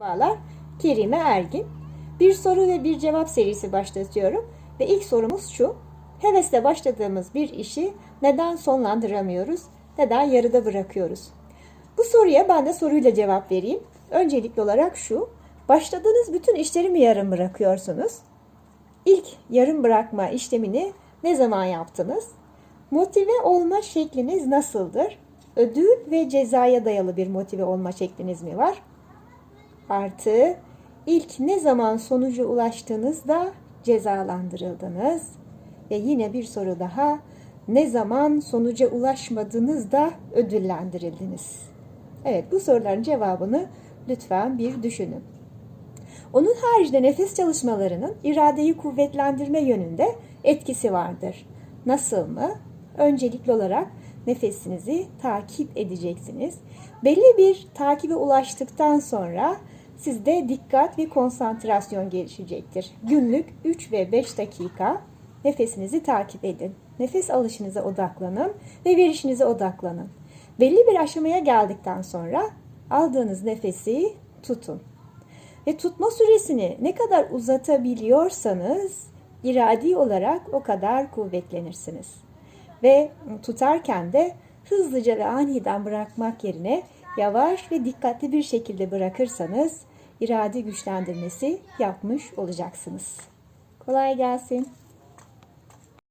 Merhabalar, Kerime Ergin. Bir soru ve bir cevap serisi başlatıyorum. Ve ilk sorumuz şu. Hevesle başladığımız bir işi neden sonlandıramıyoruz? Neden yarıda bırakıyoruz? Bu soruya ben de soruyla cevap vereyim. Öncelikli olarak şu. Başladığınız bütün işleri mi yarım bırakıyorsunuz? İlk yarım bırakma işlemini ne zaman yaptınız? Motive olma şekliniz nasıldır? Ödül ve cezaya dayalı bir motive olma şekliniz mi var? Artı ilk ne zaman sonuca ulaştığınızda cezalandırıldınız? Ve yine bir soru daha. Ne zaman sonuca ulaşmadığınızda ödüllendirildiniz? Evet bu soruların cevabını lütfen bir düşünün. Onun haricinde nefes çalışmalarının iradeyi kuvvetlendirme yönünde etkisi vardır. Nasıl mı? Öncelikli olarak nefesinizi takip edeceksiniz. Belli bir takibe ulaştıktan sonra sizde dikkat ve konsantrasyon gelişecektir. Günlük 3 ve 5 dakika nefesinizi takip edin. Nefes alışınıza odaklanın ve verişinize odaklanın. Belli bir aşamaya geldikten sonra aldığınız nefesi tutun. Ve tutma süresini ne kadar uzatabiliyorsanız iradi olarak o kadar kuvvetlenirsiniz. Ve tutarken de hızlıca ve aniden bırakmak yerine yavaş ve dikkatli bir şekilde bırakırsanız irade güçlendirmesi yapmış olacaksınız. Kolay gelsin.